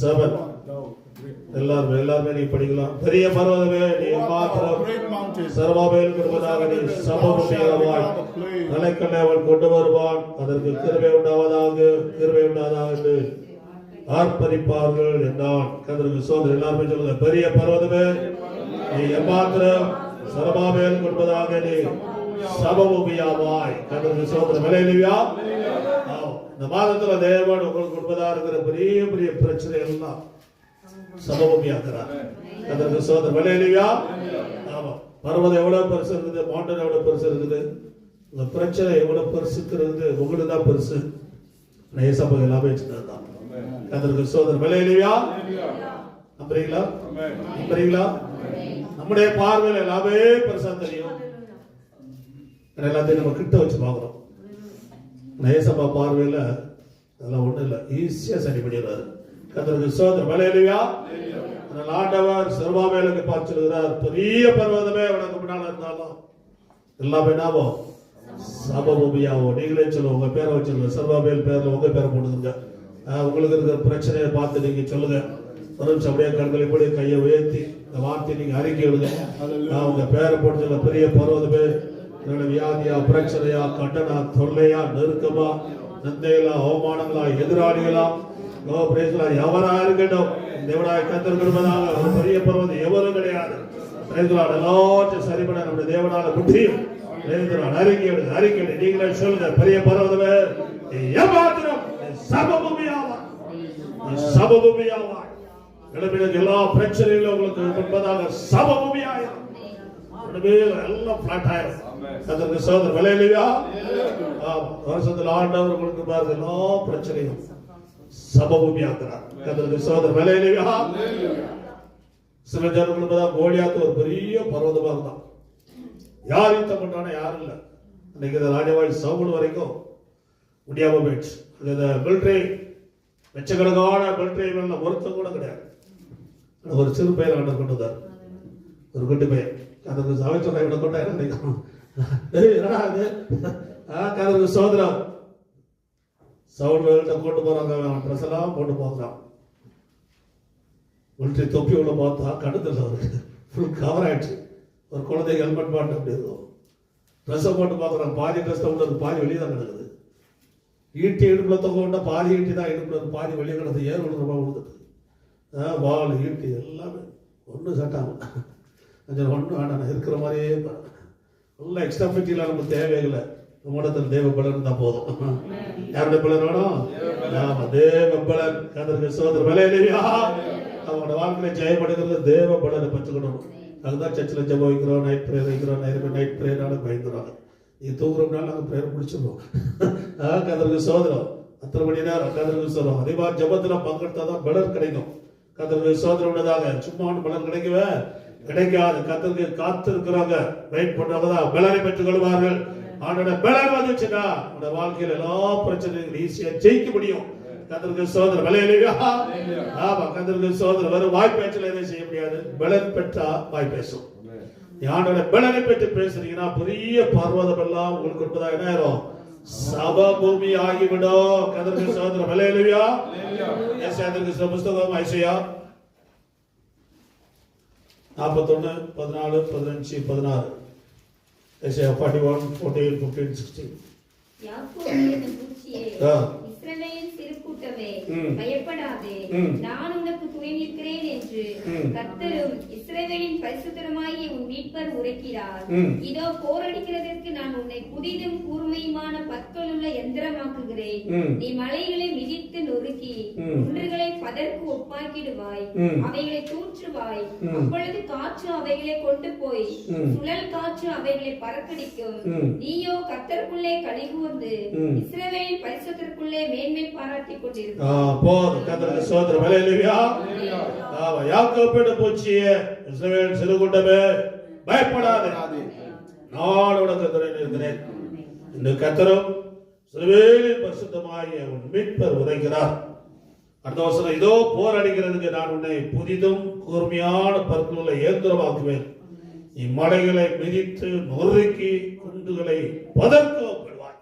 Seven. எல்லாரும் எல்லாருமே நீ படிக்கலாம். பெரிய பர்வதமே நீ மாத்திரம். சர்வாபேல் கொடுப்பதாக நீ சமபுத்தியவாய் நிலைக்கல்லை அவன் கொண்டு வருவான் அதற்கு கிருபை உண்டாவதாக கிருபை உண்டாவதாக என்று ஆர்ப்பரிப்பார்கள் என்றான். கதற்கு சோதர் எல்லாருமே சொல்லுங்க பெரிய பர்வதமே நீ எம்மாத்திரம் சரபாபேல் கொடுப்பதாக நீ சமபூமியாவாய் கதற்கு சோதர விலையிலியா இந்த மாதத்துல தேவன் உங்களுக்கு கொடுப்பதா இருக்கிற பெரிய பெரிய பிரச்சனை எல்லாம் சமபூமியாக்குறார் அதற்கு சோதர விலையிலியா ஆமா. பர்வதம் எவ்வளவு பெருசு இருக்குது? மவுண்டன் எவ்வளவு பெருசு இருக்குது? இந்த பிரச்சனை எவ்வளவு பெருசு இருக்குது? உங்களுக்கு தான் பெருசு. நேசப்பா எல்லாமே சின்னதுதான் அதற்கு சோதர விலையிலியா நம்புறீங்களா? நம்புறீங்களா? நம்முடைய பார்வையில் எல்லாமே பெருசா தெரியும். எல்லாத்தையும் நம்ம கிட்ட வச்சு பார்க்கிறோம் நேசப்பா பார்வையில் அதெல்லாம் ஒண்ணும் இல்லை. ஈஸியா சரி பண்ணிடுறாரு. கத்தருக்கு சோதர விலையிலையா அதனால் ஆண்டவர் சர்வாவேலுக்கு பார்த்துருக்கிறார். பெரிய பர்வதமே உனக்கு முன்னால இருந்தாலும் எல்லாமே என்னாவோ? சபபூமியாவோ நீங்களே சொல்லுங்க. உங்க பேரை வச்சிருங்க சர்வாவேல் பேர்ல உங்க பேரை போடுங்க உங்களுக்கு இருக்கிற பிரச்சனையை பார்த்து நீங்க சொல்லுங்க. ஒரு நிமிஷம் அப்படியே கண்களை போய் கையை உயர்த்தி இந்த வார்த்தை நீங்க அறிக்கை விடுங்க நான் உங்க பேரை போட்டு பெரிய பர்வதமே எங்களை வியாதியா பிரச்சனையா கட்டணா தொல்லையா நெருக்கமா நந்தைகளா அவமானங்களா எதிராளிகளா நோபரேசலா எவரா இருக்கட்டும் தேவனாய் கத்தர் கொடுப்பதாக ஒரு பெரிய பர்வதம் எவரும் கிடையாது பிரேசலாட் எல்லாத்தையும் சரிபட நம்முடைய தேவனால முடியும் அறிக்கையோடு அறிக்கையோடு நீங்களே சொல்லுங்க பெரிய பர்வதமே ஏமாத்திரம் சபபூமியாவா சபபூமியாவா எல்லா பிரச்சனைகளும் உங்களுக்கு முன்பதாக சபபூமியாயிரும் உடனே எல்லாம் பிளாட் ஆயிரும். அதற்கு சோதர விலையிலையா வருஷத்துல ஆண்டவர் உங்களுக்கு பாருங்க எல்லா பிரச்சனையும் சபபூமியாக்குறார் அதற்கு சோதர சில ஜனங்களுக்கு தான் கோலியாத்து ஒரு பெரிய பர்வதமா இருந்தான். யார் யுத்தம் பண்றானா யாரும் இல்ல. இன்னைக்கு இந்த ராஜவாய் சவுல் வரைக்கும் முடியாம போயிடுச்சு. இந்த மிலிட்ரி லட்சக்கணக்கான மிலிட்ரி மேல ஒருத்தம் கூட கிடையாது. ஒரு சிறு பையன் ஆண்டவர் கொண்டு வந்தார். ஒரு குட்டி பையன். கதவு சமைச்சோட இவ்வளோ கொண்டா என்ன நினைக்கும்? என்னடா ஆ கதற்கு சோதரம் சவுண்ட் வேல்ட்ட கொண்டு போறாங்க அவன் ட்ரெஸ் எல்லாம் போட்டு போகிறான் ஒன்றி தொப்பி உள்ள பார்த்தா கடுத்துல அவருக்கு ஃபுல் கவர் ஆயிடுச்சு. ஒரு குழந்தை ஹெல்மெட் மாட்டு அப்படி இருக்கும் ட்ரெஸ்ஸை போட்டு பார்க்குறாங்க பாதி ட்ரெஸ் தான் உள்ளது பாதி வெளியே தான் கிடக்குது. ஈட்டி இடுப்புல தொங்க விட்டா பாதி ஈட்டி தான் இடுப்புல இருக்கு, பாதி வெளியே கிடக்குது. ஏர் விழுந்து ரூபாய் விழுந்துட்டு ஆ வால் ஈட்டி எல்லாமே. ஒன்றும் சட்டாம கொஞ்சம் ஒன்றும் வேண்டாம் இருக்கிற மாதிரியே இருப்பேன். எல்லாம் எக்ஸ்ட்ரா ஃபிட்டிலாம் நமக்கு தேவையில்லை நம்மிடத்தில் தேவ பலன் தான் போதும். யாருடைய பலன் வேணும்? ஆமா தேவ பலன். கதற்கு சோதர விலையிலையா அவனோட வாழ்க்கையில ஜெயம் எடுக்கிறது தேவ பலனை பெற்றுக்கணும் அதுதான் சர்ச்சில் ஜெபம் வைக்கிறோம் நைட் ப்ரேயர் வைக்கிறோம் நைட் நைட் ப்ரேயர்னால பயந்துறாங்க. நீ தூங்குறோம்னால நாங்கள் ப்ரேயர் முடிச்சிடுவோம் கதற்கு சோதரம் அத்தனை மணி நேரம் கதற்கு சோதரம் அதே மாதிரி ஜபத்தில் பங்கெடுத்தால் தான் பலர் கிடைக்கும். கதற்கு சோதரம் உள்ளதாக. சும்மா ஒன்று பலன் கிடைக்கவே கிடைக்காது. கத்தருக்கு காத்து இருக்கிறாங்க வெயிட் பண்றவங்க தான் பலனை பெற்றுக் கொள்வார்கள் ஆனோட பலன் வந்துச்சுன்னா உன்னோட வாழ்க்கையில எல்லா பிரச்சனைகளும் ஈஸியா ஜெயிக்க முடியும். கத்தருக்கு சோதர விலையிலையா ஆமா கத்தருக்கு சோதர வெறும் வாய் பேச்சில் எதையும் செய்ய முடியாது. பலன் பெற்றா வாய் பேசும். ஆண்டோட பலனை பற்றி பேசுறீங்கன்னா பெரிய பர்வதம் எல்லாம் உங்களுக்கு இருப்பதா என்ன ஆயிரும்? சபபூமி ஆகிவிடும் கதற்கு சோதர விலையிலையா ஏசாயத்திற்கு புஸ்தகம் ஐசையா. நாற்பத்தொன்னு பதினாலு பதினஞ்சு பதினாறு. Forty one fourteen fifteen sixteen யாக்கோபின் பூச்சியே, ஆ. இஸ்ரவேலின் ம். பயப்படாதே. நான் உனக்கு துணை நிற்கிறேன் என்று. கர்த்தரும் இஸ்ரவேலின் பரிசுத்தருமாகிய உன் மீட்பர் உரைக்கிறார். இதோ போரடிக்கிறதற்கு நான் உன்னை புதிதும் கூர்மையுமான பற்களுள்ள எந்திரமாக்குகிறேன். நீ மலைகளை மிதித்து நொறுக்கி. குன்றுகளை பதற்கு ஒப்பாக்கிடுவாய். அவைகளை தூற்றுவாய். அப்பொழுது காற்று அவைகளை கொண்டு போய். சுழல் காற்று அவைகளை பறக்கடிக்கும். நீயோ கர்த்தருக்குள்ளே கலிகூர்ந்து ம். இஸ்ரவேலின் பரிசுத்தருக்குள்ளே மேன்மை பாராட்டிக் ஆ, கொண்டிருக்கிறார் போதும். கத்தருக்கு சோதர விலையிலையா ஆமா யாக்கோப்பிட பூச்சியே இஸ்ரவேல் சிறுகுண்டமே பயப்படாதே. நான் உனக்கு துணை நிற்கிறேன் இந்த கத்தரும் சிறுவேலின் பரிசுத்தமாகிய உன் மீட்பர் உரைக்கிறார் அடுத்த வருஷம் இதோ போர் அடிக்கிறதுக்கு நான் உன்னை புதிதும் கூர்மையான பற்களுள்ள இயந்திரமாக்குவேன். நீ மலைகளை மிதித்து நொறுக்கி குண்டுகளை பதக்க ஒப்பிடுவாய்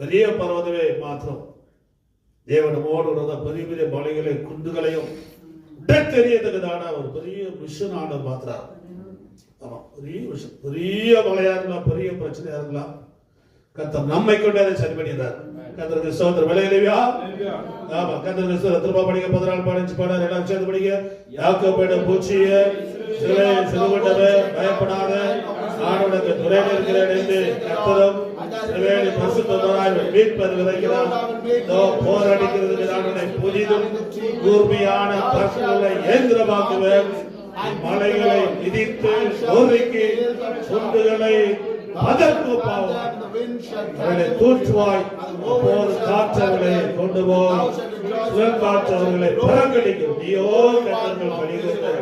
பெரிய பர்வதமே மாத்திரம். தேவன் நம்மோடு இருந்த பெரிய பெரிய மலைகளை குண்டுகளையும் உடத்தெரியதுக்குதான ஒரு பெரிய மிஷன் ஆண்டவர் மாத்துறார் ஆமா பெரிய விஷயம் பெரிய மலையா இருக்கலாம் பெரிய பிரச்சனையா இருக்கலாம் கத்தர் நம்மை கொண்டு அதை சரி பண்ணிடுறார் கத்தருக்கு சோதர விலையிலையா ஆமா கத்தருக்கு சோதர திரும்ப படிக்க பதினாலு பதினஞ்சு பாடம் எல்லாம் சேர்ந்து படிக்க யாக்கோபேட பூச்சிய சிலை சிறுகொண்டவே பயப்படாத நான் உனக்கு துறையில் இருக்கிறேன் என்று கத்தரும் சிறுவேலி பரிசுத்தவராய் மீட்பது விதைக்கிறான் இதோ போராடிக்கிறதுக்கு நான் உன்னை புதிதும் கூர்மையான பசுகளை இயந்திரமாக்குவேன் மலைகளை மிதித்து சோதிக்கு சுண்டுகளை அதற்கு பாவம் தூற்றுவாய். காற்றவர்களை கொண்டு போய் சுழல் காற்றவர்களை நீயோ கட்டங்கள் படிக்கின்ற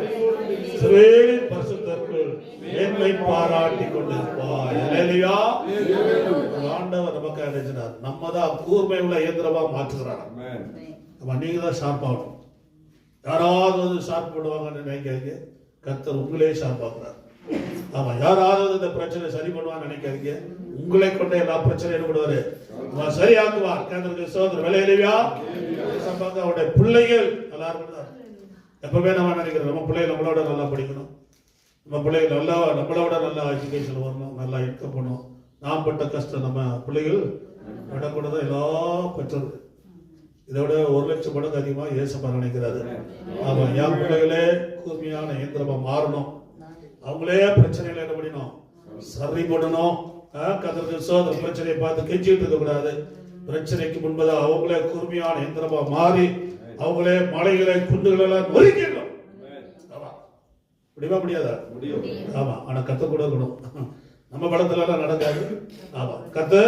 மேன்மை பாராட்டி கொண்டிருப்பாய். அல்லேலூயா. ஆண்டவர் நமக்கு அடைஞ்சினார் நம்ம தான் கூர்மை உள்ள இயந்திரமா மாற்றுகிறார். அப்ப நீங்க தான் ஷார்ப் ஆகணும். யாராவது வந்து ஷார்ப் பண்ணுவாங்கன்னு நினைக்காதீங்க. கர்த்தர் உங்களே ஷார்ப் ஆக்குறார். ஆமா யாராவது இந்த பிரச்சனை சரி பண்ணுவான்னு நினைக்காதீங்க. உங்களை கொண்ட எல்லா பிரச்சனையும் என்ன அவர் சரியாக்குவார். கர்த்தருக்கு சோதர விலையிலையா சம்பாங்க அவருடைய பிள்ளைகள் எல்லாரும் தான் எப்பவுமே நம்ம நினைக்கிறோம் நம்ம பிள்ளைகள் நம்மளோட நல்லா படிக்கணும். நம்ம பிள்ளைகள் நல்லா நம்மளோட நல்லா எஜுகேஷன் வரணும் நல்லா எடுக்க போகணும். நாம் பட்ட கஷ்டம் நம்ம பிள்ளைகள் விடக்கூடாது எல்லா பெற்றது இதை விட ஒரு லட்சம் மடங்கு அதிகமாக இயேசப்பா நினைக்கிறாரு. ஆமா என் பிள்ளைகளே கூர்மையான இயந்திரமா மாறணும். அவங்களே பிரச்சனைகளை என்ன பண்ணணும் சரி பண்ணணும் கதற்கு சோதர பிரச்சனையை பார்த்து கெஞ்சிட்டு இருக்க கூடாது. பிரச்சனைக்கு முன்பதாக அவங்களே கூர்மையான இயந்திரமா மாறி அவங்களே மலைகளை குண்டுகளெல்லாம் முடியுமா முடியாதா? ஆமா ஆனா கத்த கூட இருக்கணும். நம்ம படத்துல எல்லாம் நடக்காது. ஆமா கத்து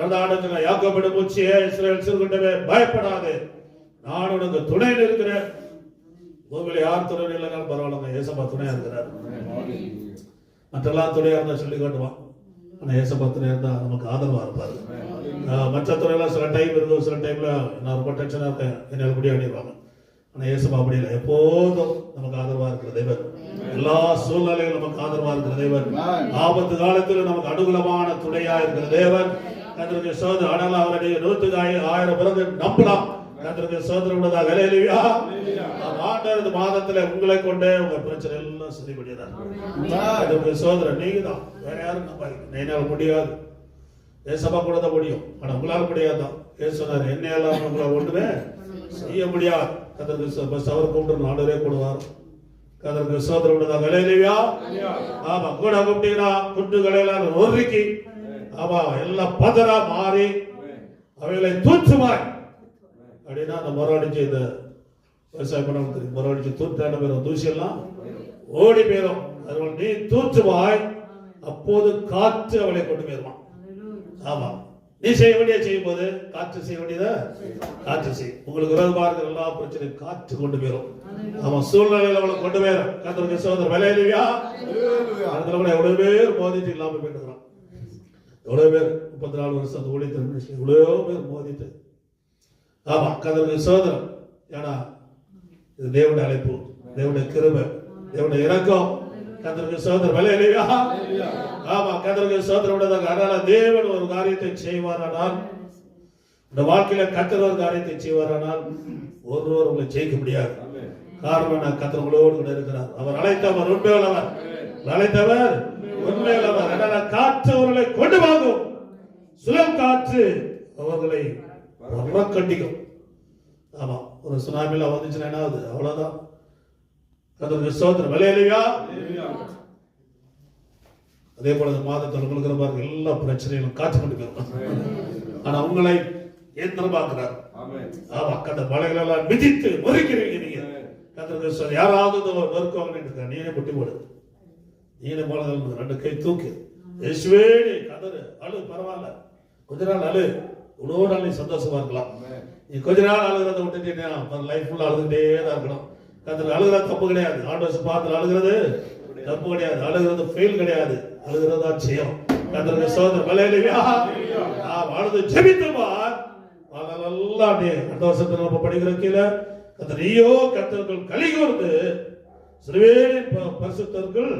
ரெண்டாண்டு யாக்கோபிட மூச்சியே இஸ்ரேல் சிறுகுண்டவே பயப்படாது. நான் உனக்கு துணையில் இருக்கிறேன். பூமியில யார் துணை இல்லைனாலும் பரவாயில்லைங்க. ஏசப்பா துணையா இருக்கிறார். மற்றெல்லாம் துணையா இருந்தா சொல்லி காட்டுவான். ஆனா ஏசப்பா துணையா இருந்தா நமக்கு ஆதரவா இருப்பாரு. மற்ற துறையெல்லாம் சில டைம் இருக்கும் சில டைம்ல நான் ரொம்ப டென்ஷனா இருக்கேன். என்னால் முடிய அடிப்பாங்க ஆனா ஏசப்பா அப்படி இல்லை. எப்போதும் நமக்கு ஆதரவா இருக்கிற தேவன். எல்லா சூழ்நிலைகளும் நமக்கு ஆதரவா இருக்கிற தேவன். ஆபத்து காலத்தில் நமக்கு அனுகூலமான துணையா இருக்கிற தேவன். கத்திற்கு சோதனை ஆனால் அவருடைய நூற்றுக்கு ஆயிரம் பிறகு நம்பலாம். கத்திற்கு சோதனை உள்ளதாக அலையலுவியா ஆண்டவர் இந்த மாதத்துல உங்களை கொண்டே உங்க பிரச்சனை எல்லாம் சரி பண்ணிடுறாரு சோதனை நீங்க தான் வேற யாரும் நம்பாதீங்க முடியாது. ஏசப்பா கூட தான் முடியும். ஆனா உங்களால முடியாதான் ஏசு சொன்னார்? என்னையால உங்களை ஒண்ணுமே செய்ய முடியாது. பஸ் அவர் கூப்பிட்டு ஆண்டவரே கூடுவார் கதற்கு சோதனை உள்ளதா விளையிலையா ஆமா கூட கூப்பிட்டீங்கன்னா குண்டுகளை எல்லாம் நொறுக்கி ஆமா எல்லாம் பதறா மாறி அவைகளை தூற்றுமாய் அப்படின்னா அந்த மொரடிச்சு இந்த விவசாயம் பண்ண மொரடிச்சு தூத்தான பேரும் தூசி எல்லாம் ஓடி போயிடும் அதுபோல் நீ தூற்றுவாய் அப்போது காற்று அவளை கொண்டு போயிருவான் ஆமா. நீ செய்ய வேண்டிய செய்யும் போது காற்று செய்ய வேண்டியத காற்று செய். உங்களுக்கு விரோதமா இருக்கிற எல்லா பிரச்சனையும் காற்று கொண்டு போயிடும் ஆமா சூழ்நிலையில அவளை கொண்டு போயிடும் கத்தருக்கு சோதர விளையிலையா அதுல கூட எவ்வளவு பேர் மோதிட்டு இல்லாம போயிட்டுக்கிறான் எவ்வளவு பேர்? முப்பத்தி நாலு வருஷம் அந்த ஊழியத்தில் எவ்வளவோ பேர் மோதிட்டு. ஆமா கதருக்கு சோதரம் ஏன்னா இது தேவனுடைய அழைப்பு. தேவனுடைய கிருபை. தேவனுடைய இரக்கம். கதருக்கு சோதரம் விளையிலையா ஆமா கதருக்கு சோதரம் விடதாக அதனால தேவன் ஒரு காரியத்தை செய்வாரானால் இந்த வாழ்க்கையில கத்தர் ஒரு காரியத்தை செய்வாரானால் ஒருவர் உங்களை ஜெயிக்க முடியாது. காரணம் உங்களோடு கூட இருக்கிறார். அவர் அழைத்தவர் உண்மையுள்ளவர். அழைத்தவர் உண்மையுள்ளவர். அதனால காற்று அவர்களை கொண்டு வாங்கும். சுழல் காற்று அவர்களை கண்டிக்கும் ஆமா ஒரு சுனாமில வந்துச்சுன்னா என்ன ஆகுது அவ்வளவுதான் கத்தருக்கு சோதரம் விளையிலையா அதே போல மாதத்தில் உங்களுக்கு பாருங்க எல்லா பிரச்சனைகளும் காற்று கொண்டு போயிடும். ஆனா உங்களை ஏந்திரமாக்குறார் ஆமா அந்த மலைகள் எல்லாம் மிதித்து முறிக்கிறீங்க நீங்க. ஒரு நொறுக்குவாங்கன்னு இருக்கா நீனே முட்டி போடு. நீனே போல ரெண்டு கை தூக்கு. நீ கதறு அழு பரவாயில்ல. கொஞ்ச நாள் அழு. இவ்வளோ நாள் நீ சந்தோஷமா இருக்கலாம். நீ கொஞ்ச நாள் அழுகிறத விட்டுட்டீங்கன்னா லைஃப் ஃபுல்லா அழுதுகிட்டே தான் இருக்கணும். கத்தர் அழுகிறது தப்பு கிடையாது. ஆண்டோஸ் பார்த்து அழுகிறது தப்பு கிடையாது. அழுகிறது ஃபெயில் கிடையாது. அழுகிறதா செய்யும் கத்தருக்கு சோதர் மலையிலையா அழுது ஜெபித்துவார் அதெல்லாம் நீ அடுத்த வருஷத்துல நம்ம படிக்கிற கீழே கத்தர் நீயோ கத்தர்கள் கலி கூர்ந்து சிறுவேலின் பரிசுத்தர்கள்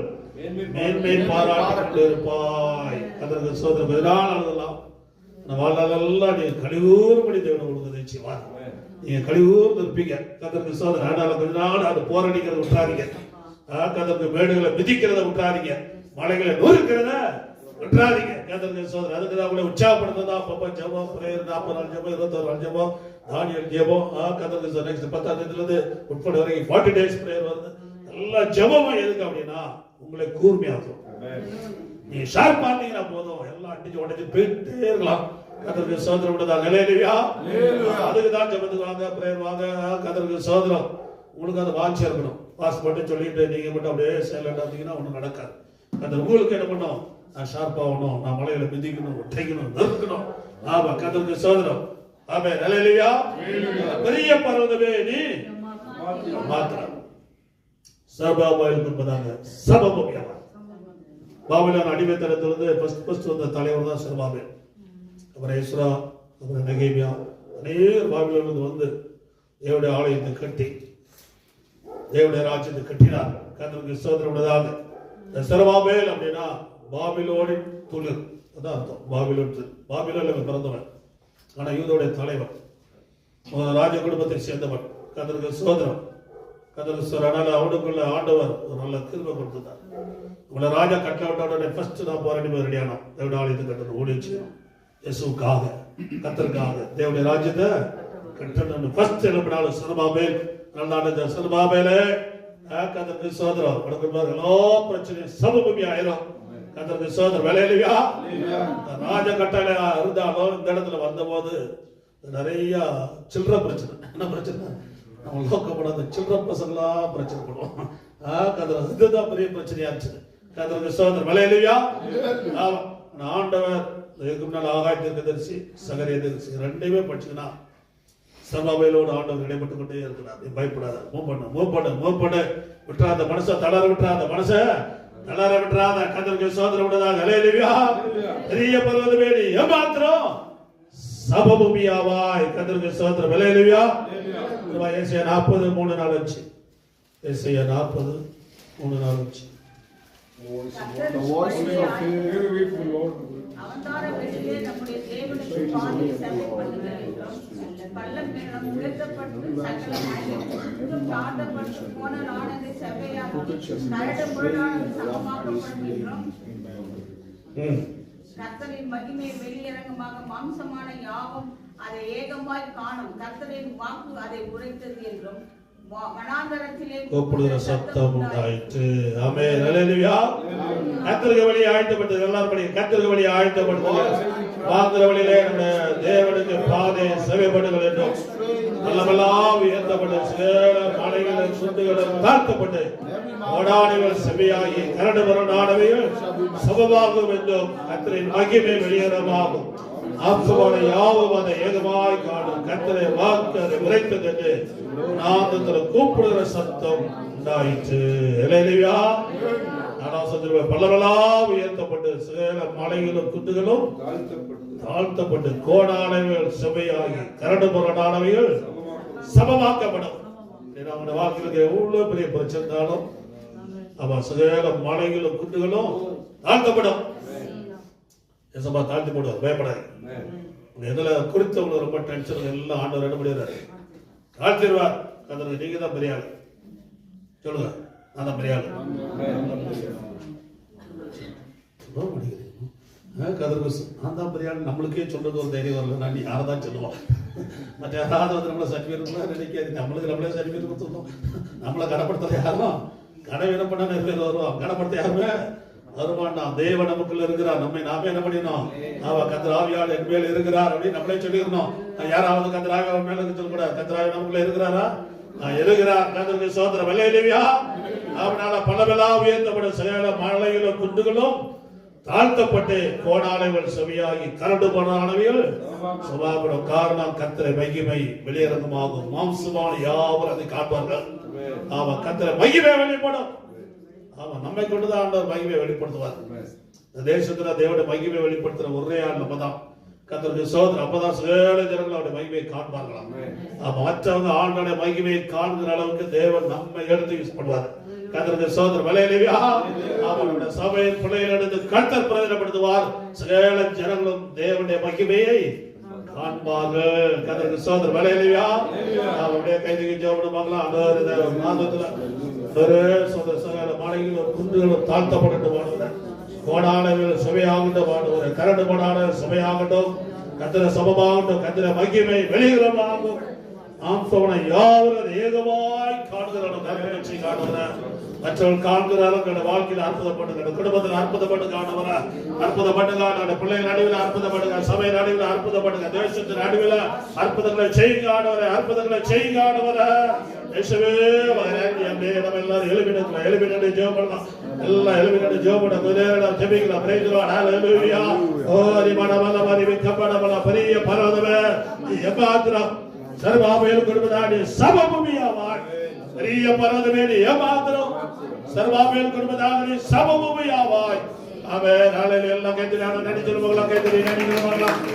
மேன்மை பாராட்டி இருப்பாய் கத்தருக்கு சோதர் பதினாள் அழுதலாம் நம்ம வாழ்நாளெல்லாம் நீங்க கழிவுறும்படி தேவன் உங்களுக்கு நிச்சயமா நீங்க கழிவுறு இருப்பீங்க. கத்தருக்கு சோதனை அதனால கொஞ்ச நாள் அது போராடிக்கிறத விட்டுறாதீங்க கதற்கு மேடுகளை மிதிக்கிறத விட்டுறாதீங்க மலைகளை நொறுக்கிறத விட்டுறாதீங்க. கதற்கு சோதனை. அதுக்கு தான் உங்களை உற்சாகப்படுத்ததா அப்பப்போ ஜெபம் பிரேயர் நாற்பது நாள் ஜெபம் இருபத்தொரு நாள் ஜெபம் தானியல் ஜெபம். கதற்கு சோதனை. நெக்ஸ்ட் பத்தாம் தேதியில இருந்து உட்பட வரைக்கும் ஃபார்ட்டி டேஸ் பிரேயர் வருது. எல்லா ஜெபமா எதுக்கு அப்படின்னா உங்களை கூர்மையாக்கும். நீ ஷார்ப் பண்ணீங்கன்னா போதும். எல்லாம் அடிச்சு உடைச்சு போயிட்டே இருக்கலாம். கதருக்கு சோதரம் விடுதா? நிலையிலையா அதுக்கு தான் ஜபத்துக்கு வாங்க பிரேயர் வாங்க. கதருக்கு சோதரம் உங்களுக்கு அது வாட்சி இருக்கணும். பாஸ் மட்டும் சொல்லிட்டு நீங்க மட்டும் அப்படியே சைலண்ட் இருந்தீங்கன்னா ஒன்றும் நடக்காது. அந்த உங்களுக்கு என்ன பண்ணும்? நான் ஷார்ப்பாகணும் நான் மலையில மிதிக்கணும் ஒட்டைக்கணும் நறுக்கணும் ஆமா கதற்கு சோதரம் ஆமே நிலையிலையா பெரிய பர்வதமே நீ மாத்திரம் சர்பாபாயில் என்பதாக சபமுக்கியமா பாபிலான் அடிமைத்தனத்திலிருந்து ஃபர்ஸ்ட் ஃபர்ஸ்ட் வந்த தலைவர் தான் சர்பாபே அப்புறம் இஸ்ரா அப்புறம் நெகேமியா அநேக பாபிலிருந்து வந்து தேவடைய ஆலயத்தை கட்டி தேவடைய ராஜ்யத்தை கட்டினார் கத்தருக்கு சோதனை உள்ளதாக இந்த சர்பாபேல் அப்படின்னா பாபிலோனின் துளிர் அதான் அர்த்தம். பாபிலோன் துளிர். இவன் பிறந்தவன். ஆனால் யூதோடைய தலைவன். ராஜ குடும்பத்தை சேர்ந்தவன். கதற்கு சோதனம். கதற்கு சோதனை அவனுக்குள்ள ஆண்டவர் ஒரு நல்ல கிருபை கொடுத்துட்டார். உங்களை ராஜா கட்ட விட்ட உடனே ஃபர்ஸ்ட் நான் போராடி ரெடியானோம் தேவடைய ஆலயத்தை கட்டணும். ஓடிச்சு இயேசுக்காக கத்தருக்காக தேவடைய ராஜ்யத்தை கட்டணும் ஃபர்ஸ்ட் எழுப்பினாலும் சிறுபாபேல் நல்ல சிறுபாபேலே கதற்கு சோதரம் உனக்கு பாரு எல்லா பிரச்சனையும் சமபூமி ஆயிரும் கத்தருக்கு சோதரம் விளையிலையா ராஜ கட்டளை இருந்தாலும் இந்த இடத்துல வந்தபோது நிறைய சில்லற பிரச்சனை. என்ன பிரச்சனை? நம்ம லோக்கப்படாத சில்லற பசங்களா பிரச்சனை பண்ணுவோம் கதிர இதுதான் பெரிய பிரச்சனையா இருந்துச்சு. கதிர சோதரர் விளையிலையா ஆண்டவர் இதுக்கு முன்னால் ஆகாயத்திற்கு தரிசி சகரிய தரிசி ரெண்டையுமே படிச்சுக்கணும் சர்வாபையிலோடு ஆண்டவர் இடைப்பட்டு கொண்டே இருக்கிறார். பயப்படாத. மூவ் பண்ணு மூவ் பண்ணு மூவ் பண்ணு. விட்டுறாத மனசை தளர விட்டுறாத மனசை. விட்டுறாத கதற்கு சோதனை விடுறதாக அலையிலுவியா பெரிய பருவதமே நீ ஏமாத்திரம் சபபூமியாவாய் கதற்கு சோதனை. விலையிலுவியா ஏசியா நாற்பது மூணு நாள் வச்சு ஏசியா நாற்பது மூணு நாள் வச்சு. அவதார வெளியே நம்முடைய தேவனுக்கு பாதையை செவை பண்ணுங்க. பள்ளம் உயர்த்தப்பட்டு தாழ்த்தப்பட்டு போன நாடது செவ்வையாகும் கரடு சமமாக்கப்படும் என்றும் கர்த்தரின் மகிமை வெளியரங்கமாக மாம்சமான யாவும் அதை ஏகமாய் காணும். கர்த்தரின் வாக்கு அதை உரைத்தது என்றும் கூப்பிடுகிற சத்தம் உண்டாயிற்று. ஆமே ஹalleluya கத்திரிக்க வழி ஆழ்த்தப்பட்டது எல்லாரும் படி கத்திரிக்க வழி ஆழ்த்தப்பட்டது வாங்குற வழியிலே நம்ம தேவனுக்கு பாதை சேவைப்படுகள் என்றும் நல்லமெல்லாம் உயர்த்தப்பட்டு சேல மலைகளும் சுண்டுகளும் தாழ்த்தப்பட்டு ஓடானிகள் செவியாகி கரடு முரடானவைகள் சமமாகும் என்றும் கத்திரின் மகிமை வெளியேறமாகும். ஆத்மான யாவும் அதை ஏகமாய் காணும். கத்தரை வாக்கு அதை உரைத்தது என்று நாதத்துல கூப்பிடுகிற சத்தம் உண்டாயிற்று. இளையா நான் சொல்லுவேன் பல்லவலா உயர்த்தப்பட்டு சேல மலைகளும் குத்துகளும் தாழ்த்தப்பட்டு கோடானவைகள் செவையாகி கரடு முரடானவைகள் சமமாக்கப்படும். ஏன்னா அவங்க வாக்குகளுக்கு எவ்வளவு பெரிய பிரச்சனை இருந்தாலும் அவன் சேல மலைகளும் குத்துகளும் தாழ்த்தப்படும். எசப்பா தாழ்த்தி போடுவார் பயப்படாது உங்க எதுல குறித்த உள்ள ரொம்ப டென்ஷன் எல்லாம் ஆண்டவர் என்ன பண்ணிடுறாரு தாழ்த்திடுவார். அதற்கு நீங்க தான் பெரிய ஆளு. சொல்லுங்க நான் தான் பெரிய ஆளு. சு- நான் தான் பெரிய ஆளு. நம்மளுக்கே சொல்றது ஒரு தைரியம் வரல. நான் யாரை தான் சொல்லுவோம் மற்ற யாராவது வந்து நம்மளை சர்டிஃபிகேட் நினைக்காது நம்மளுக்கு நம்மளே சர்டிஃபிகேட் கொடுத்துருந்தோம் நம்மளை கனப்படுத்த யாரும். கடை என்ன பண்ணா நிறைய பேர் வருவோம். கனப்படுத்த யாருமே வருவான் தேவ நமக்குள்ள இருக்கிறார். நம்மை நாமே என்ன பண்ணிடணும்? அவ கத்திராவியால் என் மேல் இருக்கிறார் அப்படின்னு நம்மளே சொல்லிடணும். யாராவது கத்திராவியால் மேல இருக்கு சொல்லக்கூடாது. கத்திராவி நமக்குள்ள இருக்கிறாரா? நான் இருக்கிறார். கத்திற்கு சோதர வெள்ளையிலேயா அவனால பலவெல்லா உயர்த்தப்படும் சில மலைகளும் குண்டுகளும் தாழ்த்தப்பட்டு கோடாலைகள் செவியாகி கரடு போனானவைகள் சுபாபடும் காரணம் கத்திரை மகிமை வெளியரங்கமாகும். மாம்சமான யாவர் அதை காப்பார்கள் ஆமா கத்திரை மகிமை வெளிப்படும் ஆமா நம்மை கொண்டுதான் ஆண்டவர் மகிமை வெளிப்படுத்துவார். இந்த தேசத்துல தேவனுடைய மகிமை வெளிப்படுத்துற ஒரே ஆள் நம்ம தான் சோதனை அப்பதான் சேல ஜனங்கள் அவருடைய மகிமையை காண்பார்களாம். ஆமா மற்றவங்க ஆண்டோட மகிமையை காண்கிற அளவுக்கு தேவன் நம்மை எடுத்து யூஸ் பண்ணுவார். கத்தருக்கு சோதரம் வலையிலேயா அவருடைய சபையின் பிள்ளைகளிடத்து கர்த்தர் பிரயோஜனப்படுத்துவார். சகல ஜனங்களும் தேவனுடைய மகிமையை காண்பார்கள். கத்தருக்கு சோதரம் வலையிலேயா அவருடைய கைதுக்கு ஜோபடுவாங்களா அந்த மாதத்துல சோதர மாலையில் ஒரு குன்றுகளும் தாழ்த்தப்பட்டு வாழ்வதன் கோடானவர்கள் சுவையாகட்டும் ஆண்டவரே. கரடு கோடான சுவையாகட்டும். கத்திர சமமாகட்டும். கத்திர மகிமை வெளியிடமாகும் ஆம்சவனை யாவரும் ஏகமாய் காணுகிறான தகவலை காணுகிற மற்றவர்கள் காண்கிறார்கள் என்ற வாழ்க்கையில் அற்புதப்படுகிற குடும்பத்தில் அற்புதப்பட்டு காணுகிற அற்புதப்பட்டு காணுகிற பிள்ளைகள் நடுவில் அற்புதப்படுங்க சபை நடுவில் அற்புதப்படுங்க தேசத்தின் நடுவில் அற்புதங்களை செய்ய காணுகிற அற்புதங்களை செய்ய காணுகிற இயேசுவே மகனே அம்மே நம்ம எல்லாரும் எழுப்பிடுக்கலாம் எழுப்பிட்டு ஜெபம் பண்ணலாம். எல்லாம் எழுப்பிட்டு ஜெபம் பண்ண குதிரையில ஜெபிக்கலாம் பிரைஸ் லார்ட் ஹalleluya ஓ ரிமன மல மரி விக்கப்பட மல பெரிய பரவதமே எபாத்ரம் சர்வாபேல் குடும்பதாடி சமபூமியாவாய் பெரிய பரவதமே ஏமாத்திரம். சர்வாபேல் குடும்பதாடி சமமுமையாவாய். அவன் நாளில் எல்லாம் கேட்டு நான் நடிச்சிருப்போம் கேட்டு நடிச்சிருப்போம்